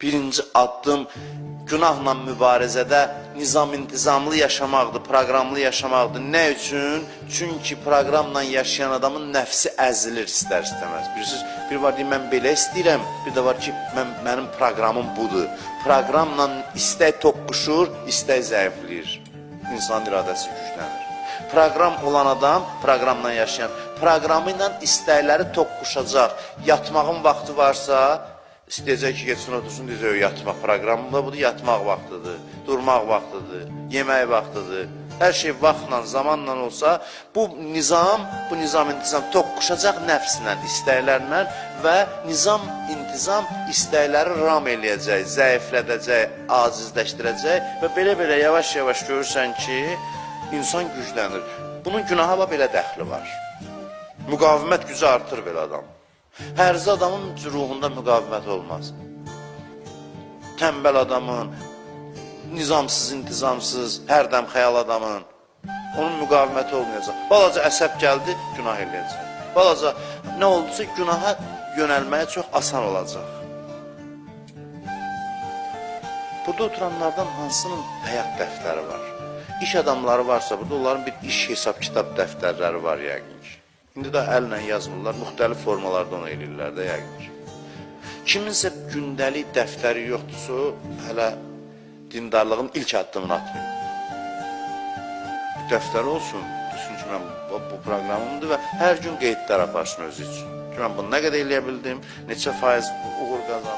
Birinci addım günahla mübarizədə nizam intizamlı yaşamaqdır, proqramlı yaşamaqdır. Nə üçün? Çünki proqramla yaşayan adamın nəfsi əzilir istər istəməz. Bilirsiniz, bir var deyir mən belə istəyirəm, bir də var ki mən mənim proqramım budur. Proqramla istək toqquşur, istək zəifləyir. İnsan iradəsi güclənir. Proqram olan adam, proqramla yaşayan, proqramı ilə istəkləri toqquşacaq. Yatmağın vaxtı varsa, istəyəcək ki, getsin otursun, deyəcək, yatmaq proqramında budur, yatmaq vaxtıdır, durmaq vaxtıdır, yemək vaxtıdır. Hər şey vaxtla, zamanla olsa, bu nizam, bu nizam intizam toqquşacaq nəfslə, istəklərlə və nizam intizam istəkləri ram eləyəcək, zəiflədəcək, acizləşdirəcək və belə-belə yavaş-yavaş görürsən ki, insan güclənir. Bunun günaha belə dəxli var. Müqavimət gücü artır belə adam. Hərzi adamın ruhunda müqavimət olmaz. Tənbəl adamın, nizamsız, intizamsız, hərdəm xəyal adamın onun müqaviməti olmayacaq. Balaca əsəb gəldi, günah eləyəcək. Balaca nə oldusa günaha yönəlməyə çox asan olacaq. Burada oturanlardan hansının həyat dəftəri var? İş adamları varsa burada onların bir iş hesab kitab dəftərləri var yəqin ki. İndi də əllə yazmırlar, müxtəlif formalarda onu eləyirlər də yəqin ki. Kiminsə gündəlik dəftəri yoxdursa, hələ dindarlığın ilk addımını atmayıb. Bir dəftəri olsun, desin ki, mən bu, bu proqramımdır və hər gün qeydlər aparsın özü üçün. Ki, mən bunu nə qədər eləyə bildim, neçə faiz uğur qazandım.